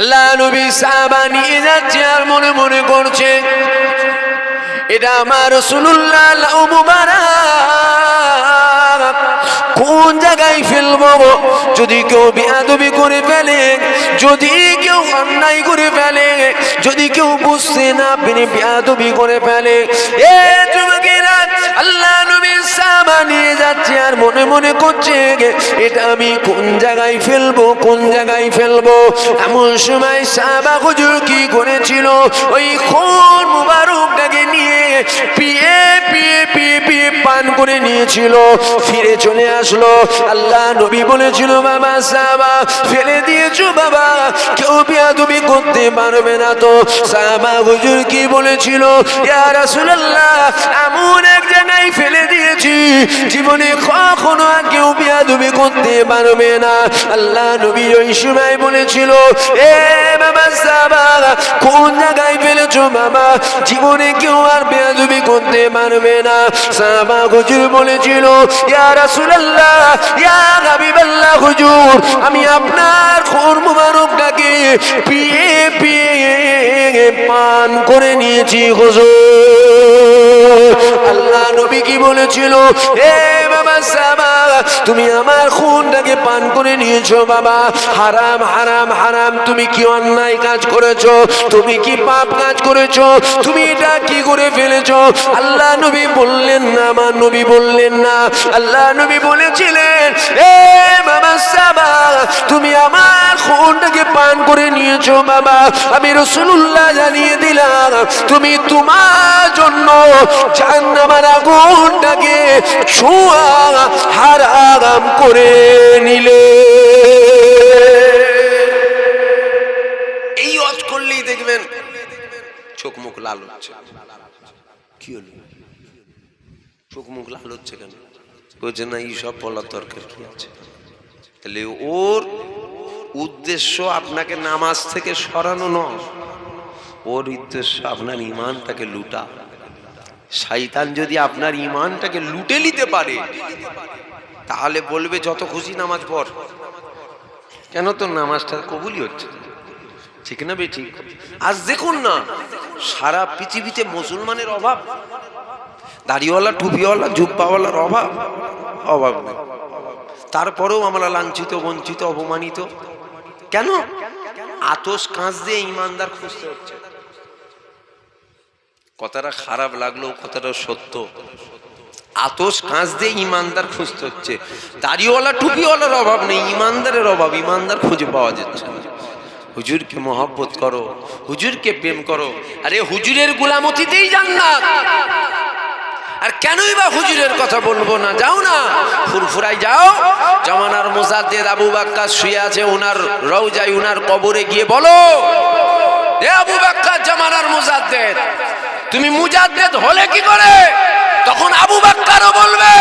আল্লাহ নবী সাহাবা নিয়ে যাচ্ছে আর মনে মনে করছে, এটা আমার রসুল্লাহ কোন জায়গায় ফেলব যদি কেউ বেয়াদবি করে ফেলে, যদি কেউ অন্যায় করে ফেলে, যদি কেউ বুঝতে না পেরে বেয়াদবি করে ফেলে, এ যুবকেরা, আল্লাহ নবীর আর মনে মনে করছে এটা আমি কোন জায়গায় ফেলব, কোন জায়গায় ফেলব? এমন সময় সাহাবা হুজুর কি করেছিল? ওই খুন মুবারকটাকে নিয়ে পিয়ে পিয়ে পিয়ে পিয়ে পান করে নিয়েছিল। ফিরে চলে আসলো। আল্লাহ নবী বলেছিল, বাবা সাবা, ফেলে দিয়েছ বাবা। বিয়াদবি করতে পারবে না তো। সাহাবা হুজুর কি বলেছিল? ইয়া রাসূলুল্লাহ, এমন এক জায়গায় ফেলে দিয়েছি, জীবনে কখনো আর কেউ বিয়াদবি করতে পারবে না। আল্লাহ নবী ওই সময় বলেছিল, এ বাবা সাহাবা, কোন জায়গায় ফেলেছো বাবা? জীবনে কেউ আর বেয়াদবি করতে পারবে না। সাহাবা হুজুর বলেছিল, ইয়া রাসূলুল্লাহ, ইয়া হাবিবাল্লাহ হুজুর, আমি আপনার খোর মুবারকটাকে পিয়ে পিয়ে পান করে নিয়েছি হুজুর। নবী কি বলেছিল? এ বাবা সাহাবা তুমি আমার খুনটাকে পান করে নিয়েছো বাবা। হারাম হারাম হারাম, তুমি কি অন্যায় কাজ করেছ? তুমি কি পাপ কাজ করেছ? তুমি এটা কি করে ফেলেছো? আল্লাহ নবী বললেন না আমার নবী বললেন না। আল্লাহ নবী বলেছিলেন, এ বাবা সাবা তুমি আমার খুনটাকে পান করে নিয়েছো বাবা। আমি রসুল্লাহ জানিয়ে দিলাম, তুমি তোমার জন্য জাহান্নামের আগুনটাকে ছোঁয়া হারাম করে নিলে। এই অজ করলেই দেখবেন চোখ মুখ লাল হচ্ছে। কি হলো? চোখ মুখ লাল হচ্ছে কেন? বলছে, না এইসব বলার দরকার কি আছে? তাহলে ওর উদ্দেশ্য আপনাকে নামাজ থেকে সরানো নয়। ওর উদ্দেশ্য আপনার ইমানটাকে লুটা শয়তান যদি আপনার ইমানটাকে লুটে নিতে পারে, তাহলে বলবে, যত খুশি নামাজ পড়। কেন তো নামাজটা কবুলই হচ্ছে ঠিক না বে, ঠিক? আজ দেখুন না, সারা পৃথিবীতে মুসলমানের অভাব, দাড়িওয়ালা, টুপিওয়ালা, জুব্বাওয়ালার অভাব অভাব নেই। তারপরেও আমরা লাঞ্ছিত, বঞ্চিত, অপমানিত। কেন? আতস কাঁচ দিয়ে ইমানদার খুঁজতে হচ্ছে। কথাটা খারাপ লাগল, কথাটা সত্য। আতস কাঁচ দিয়ে ইমানদার খুঁজতে হচ্ছে। দাড়িওয়ালা, টুপিওয়ালার অভাব নেই, ইমানদারের অভাব, ইমানদার খুঁজে পাওয়া যাচ্ছে না। হুজুরকে মহব্বত করো, হুজুরকে প্রেম করো। আরে হুজুরের গুলামতিতেই জান্নাত। আর কেনই বা হুজুরের কথা বলব না? যাও না ফুরফুরাই যাও। জামানার মোজাদ্দেদ আবু বাক্কা শুয়ে আছে ওনার রওজায় ওনার কবরে গিয়ে বলো, এ আবু বাক্কা, জামানার মুজাদ্দেদ তুমি মুজাদ্দেদ হলে কি করে? তখন আবু বাক্কারও বলবে,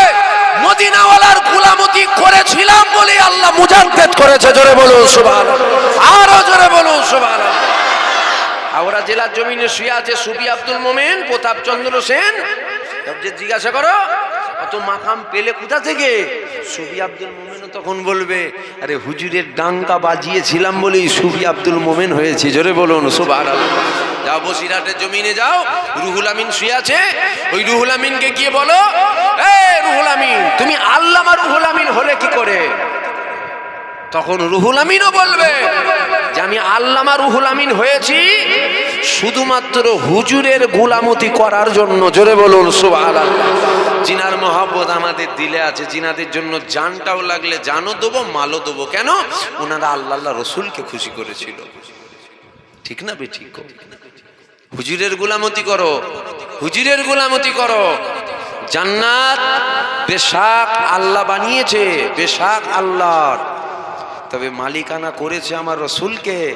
মদিনাওয়ালার গুলামতি করেছিলাম বলে আল্লাহ মুজাদ্দেদ করেছে, জোরে বলুন সুবহান আরও জোরে বলুন সুবহান হাওড়া জেলার জমিনে শুয়ে আছে সুবি আব্দুল মোমেন, প্রতাপ চন্দ্র সেন। যে জিজ্ঞাসা করো, অত মাকাম পেলে কোথা থেকে? সুবি আব্দুল মোমেনও তখন বলবে, আরে হুজুরের ডাঙ্কা বাজিয়েছিলাম বলেই সুবি আব্দুল মোমেন হয়েছে, জোরে বলুন সুবাহ যাও বসিরহাটের জমিনে যাও, রুহুল আমিন শুয়ে আছে। ওই রুহুল আমিনকে গিয়ে বলো এ রুহুল আমিন, তুমি আল্লামা রুহুল আমিন হলে কি করে? তখন রুহুল আমিনও বলবে যে, আমি আল্লামা রুহুল আমিন হয়েছি শুধুমাত্র হুজুরের গুলামতি করার জন্য। জোরে বলুন সুবহান জিনার মহাব্বত আমাদের দিলে আছে, জিনাদের জন্য জানটাও লাগলে জানও দেবো, মালও দেবো। কেন? ওনারা আল্লাহ রসুলকে খুশি করেছিল। ঠিক না বে ঠিক হুজুরের গুলামতি করো। হুজুরের গুলামতি করো। জান্নাত বেশাক আল্লাহ বানিয়েছে, বেশাক আল্লাহর। তবে মালিকানা করেছে আমার রসুলকে।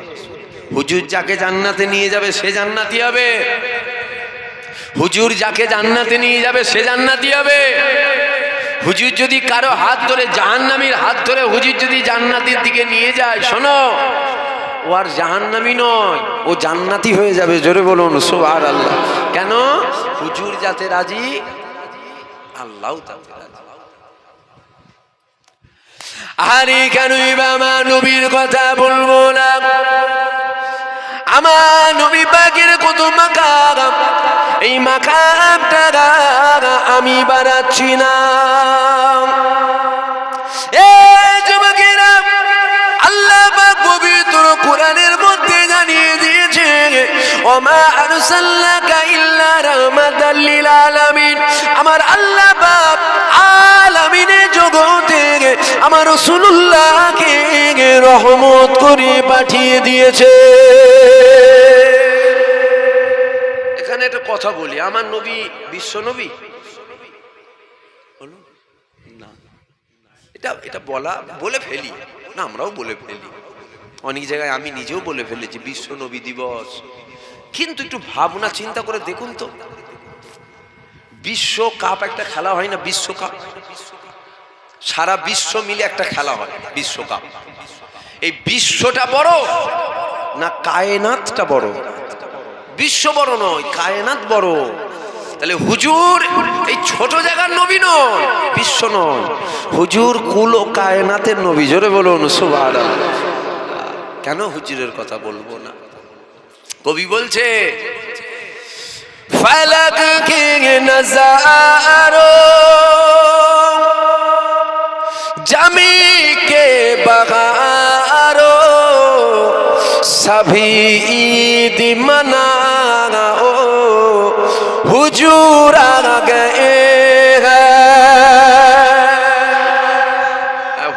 হুজুর যাকে জান্নাতে নিয়ে যাবে, সে জান্নাতি হবে। হুজুর যাকে জান্নাতে নিয়ে যাবে, সে জান্নাতি হবে। হুজুর যদি কারও হাত ধরে, জাহান্নামীর হাত ধরে হুজুর যদি জান্নাতের দিকে নিয়ে যায়, শোনো। ও আর জাহান্নামী নয়, ও জান্নাতি হয়ে যাবে, জোরে বলুন সোহার আল্লাহ কেন? হুজুর যাতে রাজি, আল্লাহ আরে কেনই বা মা নবীর কথা বলব না? আমার নবী পাকের কত মাকাম, এই মাকামটা আমি বাড়াচ্ছি না। এ আলামিন। আমার আল্লাহ পাক আলামিনের জগতে আমার রাসূলুল্লাহকে রহমত করে পাঠিয়ে দিয়েছে। এখানে একটা কথা বলি, আমার নবী বিশ্ব নবী? এটা এটা বলা, বলে ফেলি। না, আমরাও বলে ফেলি। অনেক জায়গায় আমি নিজেও বলে ফেলেছি, বিশ্ব নবী দিবস। কিন্তু একটু ভাবনা, চিন্তা করে দেখুন তো। বিশ্বকাপ একটা খেলা হয় না, বিশ্বকাপ? সারা বিশ্ব মিলে একটা খেলা হয়, বিশ্বকাপ। এই বিশ্বটা বড় না কায়নাতটা বড়? বিশ্ব বড় নয়, কায়নাত বড়। তাহলে হুজুর, এই ছোট জায়গার নবী নয়, বিশ্ব নয়। হুজুর, কুল ও কায়নাতের নবী, জোরে বলুন সুবাহ কেন হুজুরের কথা বলব না? কবি বলছে ফলক নজারো জমি কে বগারো সভি ঈদ ও হুজুর আ গে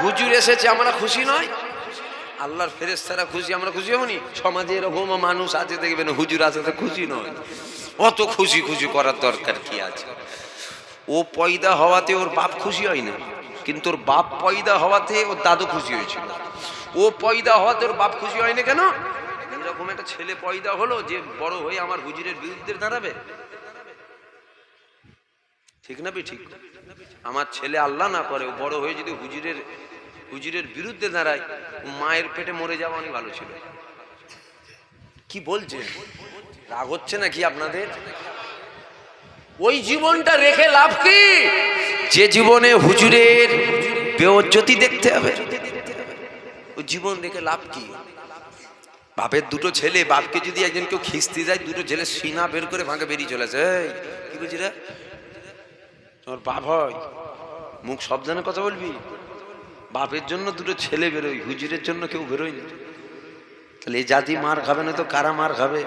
হুজুর এসেছে আমরা খুশি নয়? আল্লাহর ফেরেস্তারা খুশি, আমরা খুশি হবনি সমাজে এরকম মানুষ আছে, দেখবেন হুজুর আছে তো খুশি নয়। অত খুশি খুশি করার দরকার কি আছে? ও পয়দা হওয়াতে ওর বাপ খুশি হয় না, কিন্তু ওর বাপ পয়দা হওয়াতে ওর দাদু খুশি হয়েছিল। ও পয়দা হওয়াতে ওর বাপ খুশি হয়নি কেন? এরকম একটা ছেলে পয়দা হলো যে বড় হয়ে আমার হুজুরের বিরুদ্ধে দাঁড়াবে। ঠিক না ঠিক? আমার ছেলে আল্লাহ না করে বড় হয়ে যদি হুজুরের হুজুরের বিরুদ্ধে দাঁড়ায়, মায়ের পেটে মরে যাওয়া অনেক ভালো ছিল। কি বলছে? রাগ হচ্ছে নাকি আপনাদের? ওই জীবনটা রেখে লাভ কি? যে জীবনে হুজুরের বেওজ্জতি দেখতে হবে, ওই জীবন রেখে লাভ কি? বাপের দুটো ছেলে, বাপকে যদি একজন কেউ খিস্তি যায়, দুটো ছেলে সিনা বের করে ভাঙে বেরিয়ে চলেছে কি বলছি রে? তোমার বাপ হয়? মুখ সাবধানে কথা বলবি? বাপের জন্য দুটো ছেলে বেরোয়, হুজুরের জন্য কেউ বেরোয় না। তাহলে এই জাতি মার খাবে না তো কারা মার খাবে?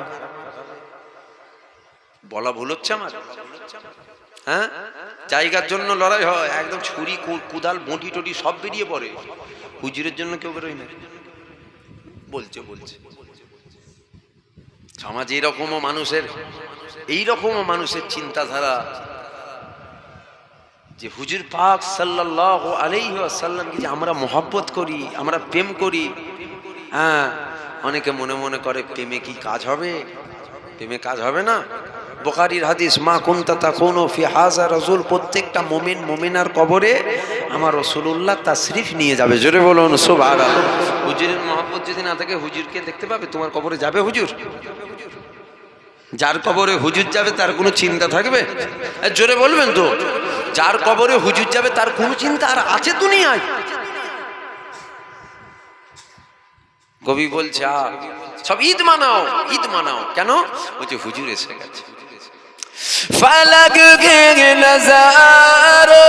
বলা ভুল হচ্ছে আমার? হ্যাঁ? জায়গার জন্য লড়াই হয়, একদম ছুরি কুদাল, বটি টটি সব বেরিয়ে পড়ে। হুজুরের জন্য কেউ বেরোয় না। বলছে বলছে। সমাজে এরকমও মানুষের, এইরকমও মানুষের চিন্তাধারা যে হুজুর পাক সাল্লাল্লাহু আলাইহি ওয়াসাল্লামকে যে আমরা মহব্বত করি, আমরা প্রেম করি হ্যাঁ অনেকে মনে মনে করে, প্রেমে কি কাজ হবে? প্রেমে কাজ হবে না? বোখারির হাদিস, মা কুনতা তাকুনু ফি হাজা রসুল প্রত্যেকটা মুমিন মুমিনার কবরে আমার রাসূলুল্লাহ তাশরিফ নিয়ে যাবে। জোরে বলুন, সুবহানাল্লাহ। হুজুরের মহব্বত যদি না থাকে, হুজুরকে দেখতে পাবে, তোমার কবরে যাবে হুজুর। যার কবরে হুজুর যাবে, তার কোনো চিন্তা থাকবে? জোরে বলবেন তো? যার কবরে হুজুর যাবে, তার কোন চিন্তা আর আছে দুনিয়ায়। কবি বলছে সব ঈদ মানাও ঈদ মানাও। কেন? বলছে হুজুর এসে গেছে। ফলক ঘেঙে নজারো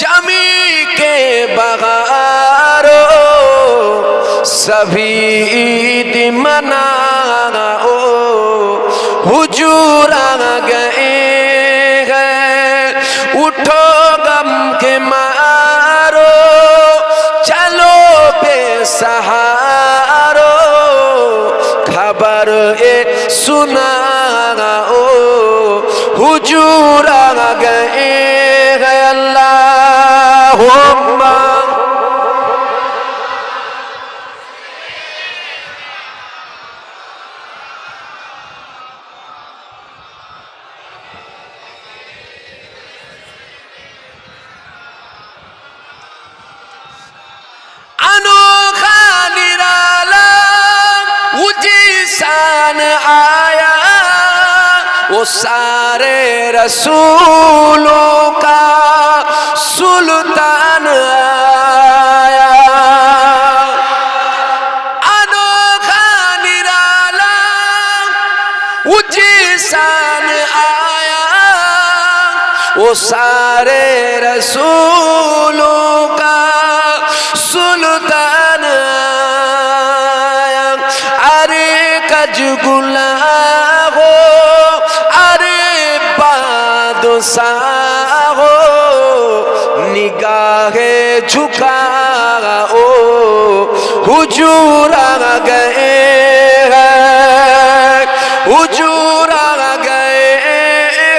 জমি কে বগারো সভি ঈদ মানা 沙。इंसान आया वो सारे रसूलों का सुल्तान आया अनोखा निराला उजिसान आया वो सारे रसूल बादशाह हो निगाहे झुका ओ हुजूर आ गए हैं हुजूर आ गए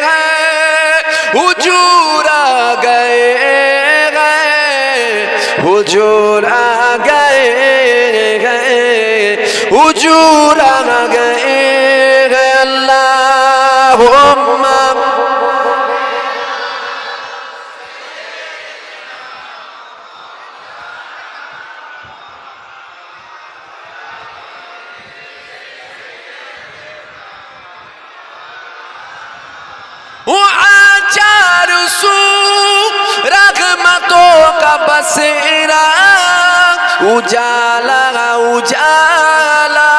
हैं हुजूर आ गए हैं हुजूर आ गए हैं हुजूर اجالا اجالا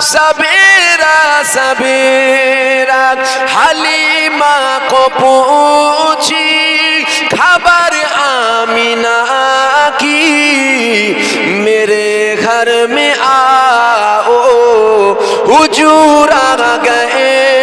سبیرا سبیرا حلیمہ کو پوچھی، خبر آمینہ کی، میرے گھر میں آؤ حجور گئے۔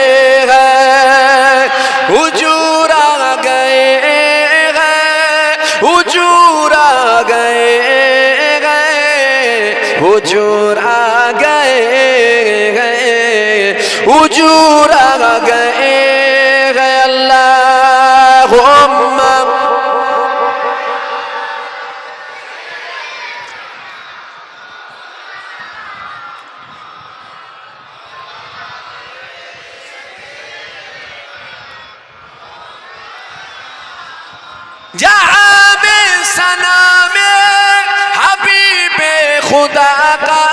হুজুর গে আল্লাহ যাবে সনামে হাবিবে খুদা কা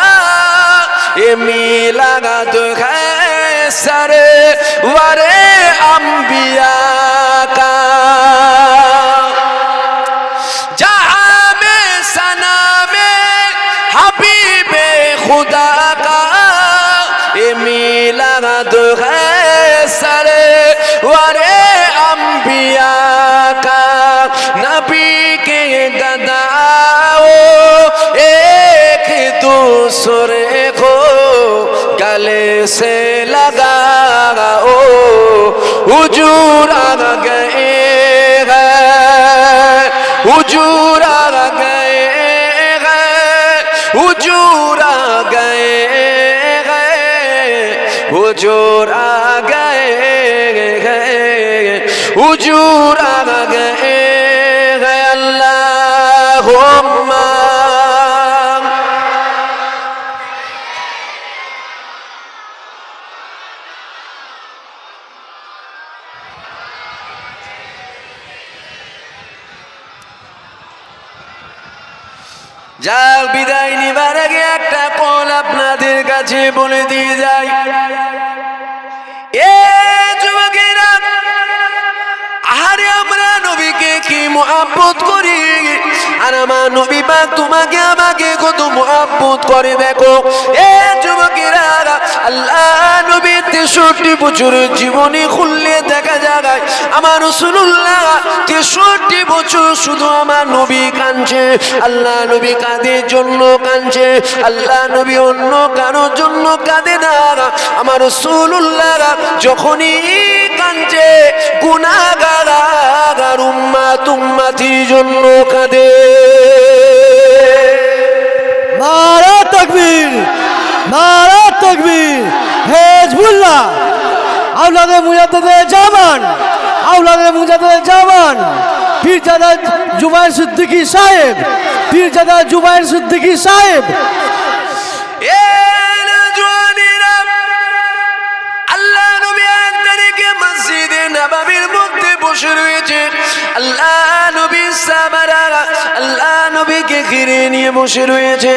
এ মিলা দুখা سر ور انبیاء کا جہاں میں سنا میں حبیب خدا کا یہ میلاد ہے سر ور انبیاء হুজুর আ গে হুজুর আ গে হুজুর আ গে হুজুর আ গে হুজুর আ যাক বিদায় নিবার আগে একটা কল আপনাদের কাছে বলে দিয়ে যাই। এ যুবকেরা আরে আমরা নবীকে কি মোহাব্বত করি? আর আমার নবী পাক তোমাকে আমাকে কত মোহাব্বত করে, দেখো। এ যুবকেরা, আল্লাহ নবী তেষট্টি বছর জীবনী খুললে দেখা যায় আমার রসুল্লাহ তেষট্টি বছর শুধু আমার নবী কাঁদছে। আল্লাহ নবী কাঁদের জন্য কাঁদছে, আল্লাহ নবী অন্য কারোর জন্য কাঁদে না। আমার রসুল্লাহ যখনই কাঁদছে গুনাগার উম্মা তুম্মাতির জন্য কাঁদে। নারা তকবীর নারা তকবীর হেজবুল্লাহ। আউলাদে মুজাদ্দেদে জামান আউলাদে মুজাদ্দেদে জামান। পীরজাদা জুবাইর সিদ্দিকী সাহেব, পীরজাদা জুবাইর সিদ্দিকী সাহেব বসে রয়েছে আল্লাহ নবী সাহাবারা আল্লাহ নবীকে ঘিরে নিয়ে বসে রয়েছে।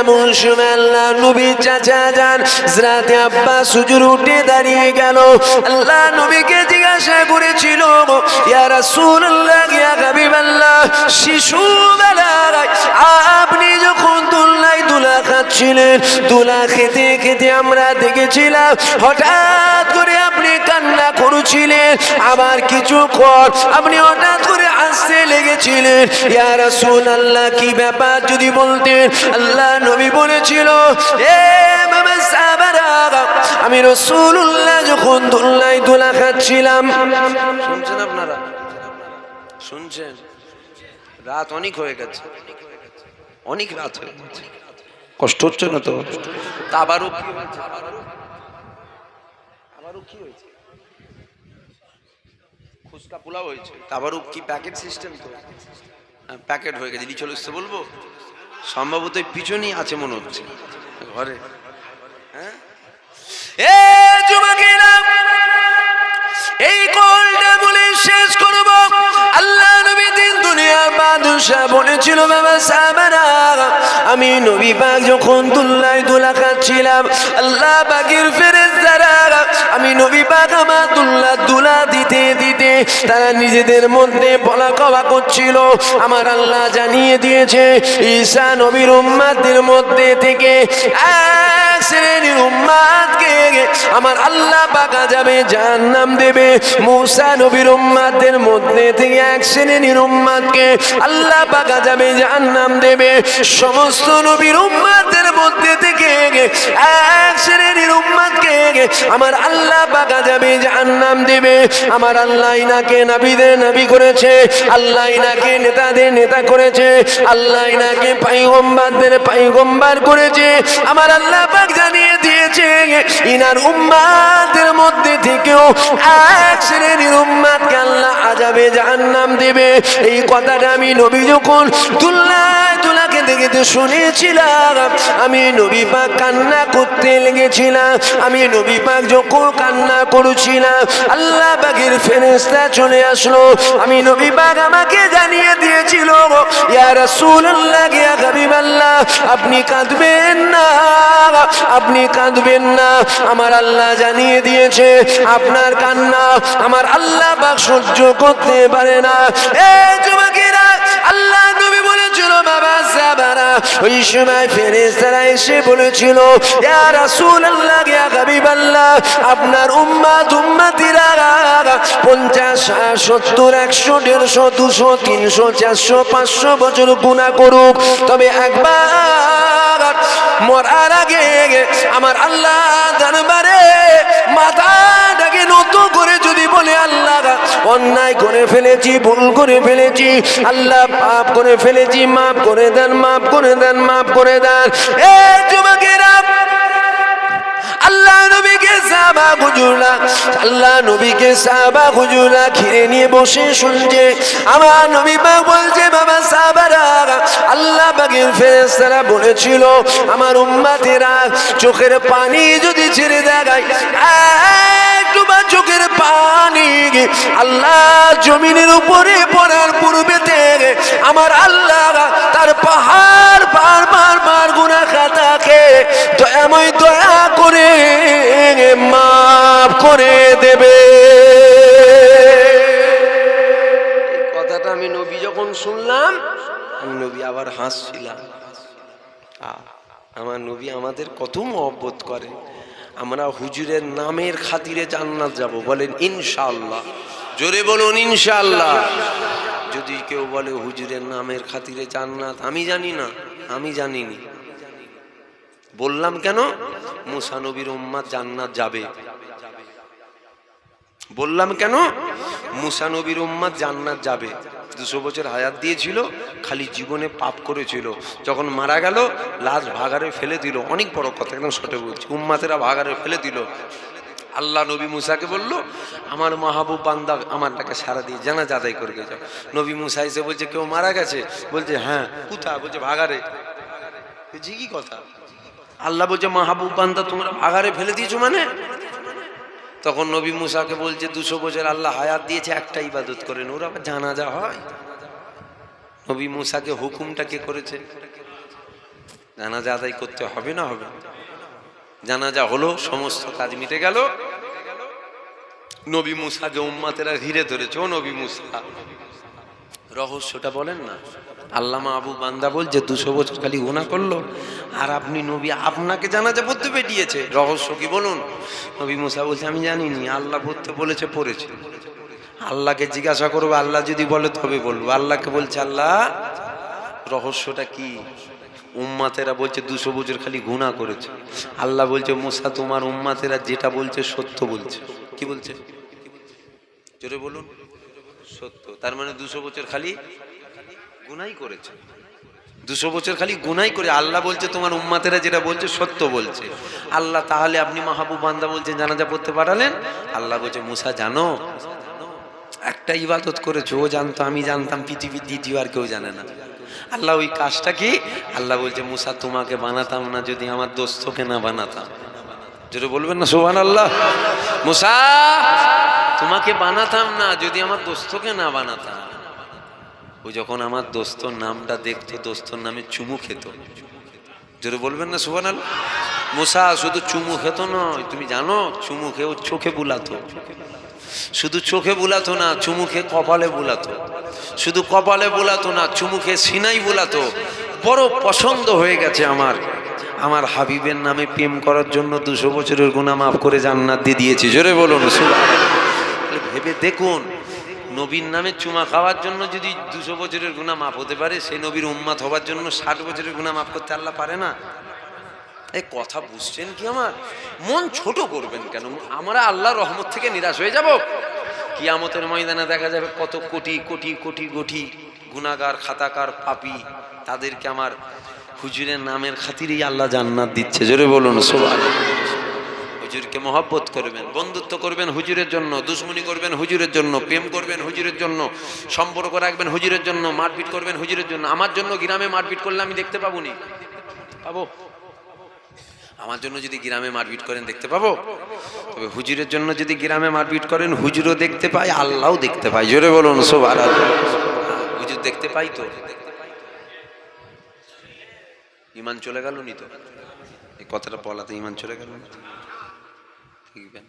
এমন সময় আল্লাহ নবী চাচা যান জরাতে আব্বা সুজুর উঠে দাঁড়িয়ে গেল। আল্লাহ নবীকে জিজ্ঞাসা করেছিল, ইয়া রাসূলুল্লাহ, ইয়া হাবিবাল্লাহ শিশু দুল্লাই দুলা খাচ্ছিলেন দুলা খেতে খেতে আমরা দেখেছিলাম, হঠাৎ করে আপনি কান্না করছিলেন, আবার কিছু কিছুক্ষণ আপনি হঠাৎ করে আসতে লেগেছিলেন। ইয়া রাসূল আল্লাহ কি ব্যাপার যদি বলতেন? আল্লাহ নবী বলেছিল, এ আমি রসুল্লাহ যখন দুল্লাই দোলা খাচ্ছিলাম। শুনছেন আপনারা? শুনছেন? রাত অনেক হয়ে গেছে। অনেক রাত হয়ে গেছে। কষ্ট হচ্ছে না তো? আবারও আবারও কি হয়েছে? ফুচকা পোলাও হয়েছে। আবারও কি প্যাকেট সিস্টেম তো? হ্যাঁ, প্যাকেট হয়ে গেছে। চলে এসছে বলব? সম্ভবত পিছনেই আছে মনে হচ্ছে। ঘরে। হ্যাঁ? এ যুবকেরা বাদশা বলেছিল বাবা সাবারা আমি নবী পাক যখন দুল্লাই দুলা খাচ্ছিলাম আল্লাহ পাকের ফেরেশতারা আমি নবী পাক আমার দুল্লা দুলা দিতে দিতে তারা নিজেদের মধ্যে বলা কওয়া করছিল। আমার আল্লাহ জানিয়ে দিয়েছে, ঈসা নবীর উম্মাদের মধ্যে থেকে এক শ্রেণির উম্মাদকে আমার আল্লাহ পাকা যাবে, জাহান্নাম দেবে। মুসা নবীর উম্মাদের মধ্যে থেকে এক শ্রেণির উম্মাদকে আল্লাহ পাকা যাবে, জাহান্নাম দেবে। সমস্ত নবীর উম্মাদের মধ্যে থেকে এক শ্রেণির উম্মাদকে আমার আল্লাহ বাগা যাবে, জাহান্নাম দেবে। আমার আল্লাহ ইনাকে নাবিদের নাবি করেছে, আল্লাহ ইনাকে নেতাদের নেতা করেছে, আল্লাহ ইনাকে পাইগম্বারদের পাইগম্বার করেছে। আমার আল্লাহ বাগ জানিয়ে দিয়েছে ইনার উম্মাদের মধ্যে থেকেও এক শ্রেণির উম্মাদকে আল্লাহ আজাবে জাহান্নাম দেবে। এই কথাটা আমি নবী যখন তুল্লাহ তুলাকে দেখে শুনেছিলাম, আমি নবী পাক কান্না করতে লেগেছিলাম, আমি নবী পাক যখন কান্না করছিলাম, আল্লাহ পাকের ফেরেশতা চলে আসলো। আমি নবী পাক আমাকে জানিয়ে দিয়েছিল, ইয়া রাসূলুল্লাহ, ইয়া হাবিবাল্লাহ আপনি কাঁদবেন না। আপনি কাঁদবেন না। আমার আল্লাহ জানিয়ে দিয়েছে, আপনার কান্না আমার আল্লাহ বা সহ্য করতে পারে না। এ যুবকেরা, আল্লাহ ওই সময় ফেরেশতারা এসে বলেছিল আপনার উম্মাত উম্মতিরা পঞ্চাশ, সত্তর, একশো, দেড়শো, দুশো, তিনশো, চারশো, পাঁচশো বছর গুণা করুক। তবে একবার মরার আগে আমার আল্লাহ দরবারে মাথাটাকে নত করে যদি বলে, আল্লাহ, অন্যায় করে ফেলেছি, ভুল করে ফেলেছি, আল্লাহ পাপ করে ফেলেছি মাফ করে দেন মাফ করে দেন মাফ করে দেন। এ যুবকেরা আল্লাহ নবীকে সাহাবা হুজুরা, আল্লাহ নবীকে সাহাবা হুজুরা ঘিরে নিয়ে বসে শুনছে। আমার নবী পাক বলছে, বাবা আল্লাহ পাকের ফেরেশতারা বলেছিল, আমার উম্মাতেরা চোখের পানি যদি ছেড়ে দেখায় বা চোখের পানি আল্লাহ জমিনের উপরে পড়ার পূর্বে থেকে আমার আল্লাহ তার পাহাড় বার বার বার গুনা খাতাকে দয়াময় দয়া করে মাফ করে দেবে। কথাটা আমি নবী যখন শুনলাম, আমি নবী আবার হাসছিলাম। আমার নবী আমাদের কত মহব্বত করে। আমরা হুজুরের নামের খাতিরে জান্নাত যাব, বলেন ইনশাআল্লাহ। জোরে বলুন ইনশাআল্লাহ। যদি কেউ বলে হুজুরের নামের খাতিরে জান্নাত, আমি জানি না, আমি জানিনি। বললাম কেন? মুসা নবীর উম্মাদ জান্নাত যাবে। বললাম কেন? মুসা নবীর উম্মাদ জান্নাত যাবে। দুশো বছর হায়াত দিয়েছিল, খালি জীবনে পাপ করেছিল। যখন মারা গেল, লাশ ভাগারে ফেলে দিল। অনেক বড় কথা, একদম সঠিক বলছি। উম্মাতেরা ভাগারে ফেলে দিল। আল্লাহ নবী মুসাকে বলল, আমার মাহবুব বান্দা আমারটাকে সারা দিয়ে জানা যাদাই করে যাও। নবী মুসা এসে বলছে, কেউ মারা গেছে? বলছে হ্যাঁ। কোথায়? বলছে ভাগারে কি কথা? আল্লাহ বলছে, মাহবুব বান্দা, তোমরা ভাগারে ফেলে দিয়েছ মানে? তখন নবী মুসাকে বলছে, দুশো বছর আল্লাহ হায়াত দিয়েছে একটা ইবাদত করেন, ওরা আবার জানাজা হয়? নবী মুসাকে হুকুমটা কে করেছে? জানাজা আদায় করতে হবে না হবে? জানাজা হলো, সমস্ত কাজ মিটে গেল। নবী মুসাকে উম্মাতেরা ঘিরে ধরেছে, ও নবী মুসা, রহস্যটা বলেন না। আল্লামা আবু বান্দা বলছে দুশো বছর খালি গুণা করল, আর আপনি নবী, আপনাকে জানা জানাজা পড়তে পেটিয়েছে রহস্য কি বলুন? নবী মুসা বলছে, আমি জানিনি, আল্লাহ পড়তে বলেছে, পড়েছে। আল্লাহকে জিজ্ঞাসা করব, আল্লাহ যদি বলে তবে বলব। আল্লাহকে বলছে, আল্লাহ, রহস্যটা কি? উম্মাতেরা বলছে, দুশো বছর খালি গুণা করেছে। আল্লাহ বলছে, মুসা, তোমার উম্মাতেরা যেটা বলছে, সত্য বলছে। কি বলছে? জোরে বলুন। সত্য। তার মানে দুশো বছর খালি গুনাই করেছে। দুশো বছর খালি গুনাই করে আল্লাহ বলছে, তোমার উম্মাতেরা যেটা বলছে সত্য বলছে। আল্লাহ তাহলে আপনি মাহবুব বান্দা বলছেন, জানাজা পড়তে পারালেন আল্লাহ বলছে, মুসা, জানো, একটা ইবাদত করেছ, ও জানতো, আমি জানতাম, পৃথিবীর দ্বিতীয় আর কেউ জানে না। আল্লাহ ওই কাজটা কি? আল্লাহ বলছে, মুসা, তোমাকে বানাতাম না, যদি আমার দোস্তকে না বানাতাম। যেটা বলবেন না সোহান আল্লাহ মুসা, তোমাকে বানাতাম না, যদি আমার দোস্তকে না বানাতাম। ও যখন আমার দোস্তর নামটা দেখতো, দোস্তর নামে চুমু খেত। যেটা বলবেন না সোহান আল্লাহ মুসা, শুধু চুমু খেত নয়, তুমি জানো, চুমু খেয়ে ওর চোখে বুলাতো। শুধু চোখে বুলাতো না, চুমু চুমুখে কপালে বুলাতো। শুধু কপালে বুলাতো না, চুমু চুমুখে সিনাই বুলাতো। বড় পছন্দ হয়ে গেছে আমার। আমার হাবিবের নামে প্রেম করার জন্য দুশো বছরের গুণা মাফ করে জান্নাত দিয়ে দিয়েছি। জোরে বলুন। ভেবে দেখুন নবীর নামে চুমা খাওয়ার জন্য যদি দুশো বছরের গুণা মাফ হতে পারে, সেই নবীর উম্মাত হওয়ার জন্য ষাট বছরের গুণা মাফ করতে আল্লাহ পারে না। এই কথা বুঝছেন কি আমার? মন ছোট করবেন কেন? আমরা আল্লাহর রহমত থেকে নিরাশ হয়ে যাব। কিয়ামতের ময়দানে দেখা যাবে কত কোটি কোটি কোটি কোটি গুনাগার খাতাকার, পাপি। তাদেরকে আমার হুজুরের নামের খাতিরেই আল্লাহ জান্নাত দিচ্ছে। জোরে বলুন সোভাগ হুজুরকে মহব্বত করবেন, বন্ধুত্ব করবেন হুজুরের জন্য, দুশ্মনী করবেন হুজুরের জন্য, প্রেম করবেন হুজুরের জন্য, সম্পর্ক রাখবেন হুজুরের জন্য, মারপিট করবেন হুজুরের জন্য। আমার জন্য গ্রামে মারপিট করলে আমি দেখতে পাবো নি? পাবো। আমার জন্য যদি গ্রামে মারপিট করেন দেখতে পাবো? তবে হুজুরের জন্য যদি গ্রামে মারপিট করেন, হুজুরও দেখতে পায়, আল্লাহও দেখতে পায়। জোরে বলুন সব হুজুর দেখতে পাই তো? ইমান চলে গেল নি তো? এই কথাটা বলাতে ইমান চলে গেল না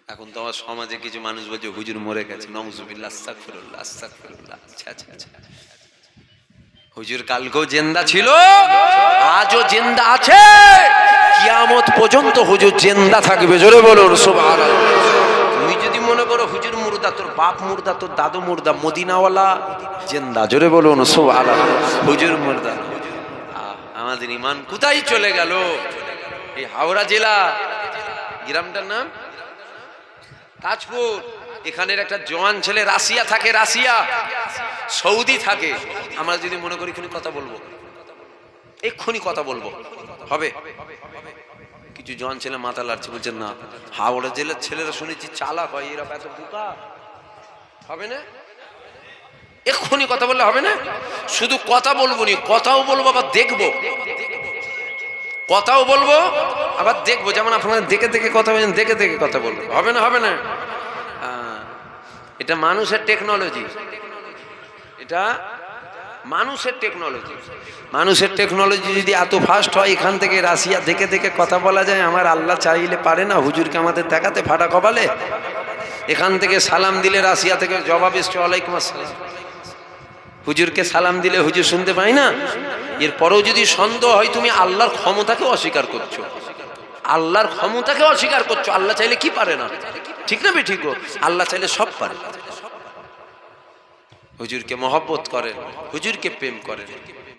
এখন তো আমার সমাজে কিছু মানুষ বলছে, হুজুর মরে গেছে। আচ্ছা আচ্ছা আচ্ছা। হুজুর কালকেও জেন্দা ছিল, আজও জেন্দা আছে। কিয়ামত পর্যন্ত হুজুর জেন্দা থাকবে, জোরে বলুন তুমি যদি মনে করো হুজুর মুর্দা, তোর বাপ মুর্দা, তোর দাদু মুর্দা, মদিনাওয়ালা, জেন্দা, জোরে বলুন, সুবহানাল্লাহ। হুজুর মুর্দা। আমাদের ইমান কোথায় চলে গেল? এই হাওড়া জেলা। গ্রামটার নাম? তাজপুর। এখানের একটা জওয়ান ছেলে রাশিয়া থাকে, রাশিয়া। সৌদি থাকে। আমরা যদি মনে করি এক্ষুনি কথা বলব। এক্ষুনি কথা বলব। হবে? কিছু জওয়ান ছেলে মাথা লাড়ছে বলছেন না হাওড়া জেলার ছেলেরা শুনেছি চালাক হয়, এরা এত বোকা। হবে না? এক্ষুনি কথা বললে হবে না? শুধু কথা বলব নি, কথাও বলব, আবার দেখব। কথাও বলব, আবার দেখব। যেমন আপনারা দেখে দেখে কথা বলছেন দেখে দেখে কথা বলব। হবে না? হবে না? এটা মানুষের টেকনোলজি এটা মানুষের টেকনোলজি মানুষের টেকনোলজি যদি এত ফাস্ট হয়, এখান থেকে রাশিয়া থেকে থেকে কথা বলা যায়, আমার আল্লাহ চাইলে পারে না, হুজুরকে আমাদের দেখাতে ফাটা কপালে। এখান থেকে সালাম দিলে রাশিয়া থেকে জবাব এসছে, ওয়ালাইকুম আসসালাম। হুজুরকে সালাম দিলে হুজুর শুনতে পাই না? এরপরেও যদি সন্দেহ হয়, তুমি আল্লাহর ক্ষমতাকে অস্বীকার করছ। আল্লাহর ক্ষমতাকে অস্বীকার করছ, আল্লাহ চাইলে কি পারে না? ঠিক না ঠিক ঠিক আল্লাহ চাইলে সব পারে। হুজুরকে মহব্বত করেন হুজুরকে প্রেম করেন